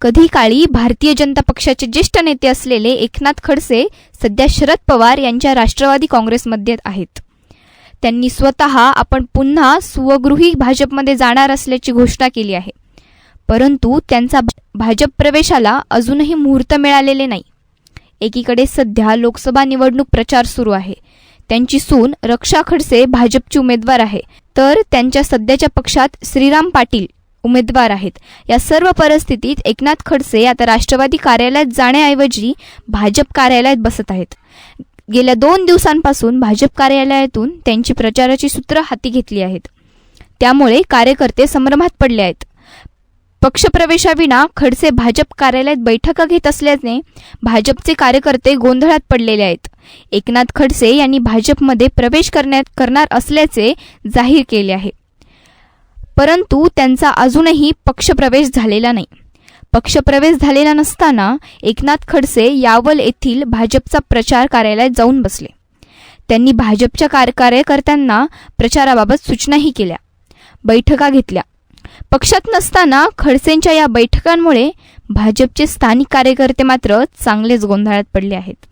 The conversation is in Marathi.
कधी काळी भारतीय जनता पक्षाचे ज्येष्ठ नेते असलेले एकनाथ खडसे सध्या शरद पवार यांच्या राष्ट्रवादी काँग्रेसमध्ये आहेत. त्यांनी स्वतः आपण पुन्हा स्वगृही भाजपमध्ये जाणार असल्याची घोषणा केली आहे. परंतु त्यांचा भाजप प्रवेशाला अजूनही मुहूर्त मिळालेले नाही. एकीकडे सध्या लोकसभा निवडणूक प्रचार सुरू आहे. त्यांची सून रक्षा खडसे भाजपची उमेदवार आहे. तर त्यांच्या सध्याच्या पक्षात श्रीराम पाटील उमेदवार आहेत. या सर्व परिस्थितीत एकनाथ खडसे आता राष्ट्रवादी कार्यालयात जाण्याऐवजी भाजप कार्यालयात बसत आहेत. गेल्या दोन दिवसांपासून भाजप कार्यालयातून त्यांची प्रचाराची सूत्र हाती घेतली आहेत. त्यामुळे कार्यकर्ते संभ्रमात पडले आहेत. पक्षप्रवेशाविना खडसे भाजप कार्यालयात बैठका घेत असल्याने भाजपचे कार्यकर्ते गोंधळात पडलेले आहेत. एकनाथ खडसे यांनी भाजपमध्ये प्रवेश करण्यात करणार असल्याचे जाहीर केले आहे. परंतु त्यांचा अजूनही पक्षप्रवेश झालेला नाही. पक्षप्रवेश झालेला नसताना एकनाथ खडसे यावल येथील भाजपचा प्रचार कार्यालयात जाऊन बसले. त्यांनी भाजपच्या कार कार्यकर्त्यांना प्रचाराबाबत सूचनाही केल्या. बैठका घेतल्या. पक्षात नसताना खडसेंच्या या बैठकांमुळे भाजपचे स्थानिक कार्यकर्ते मात्र चांगलेच गोंधळात पडले आहेत.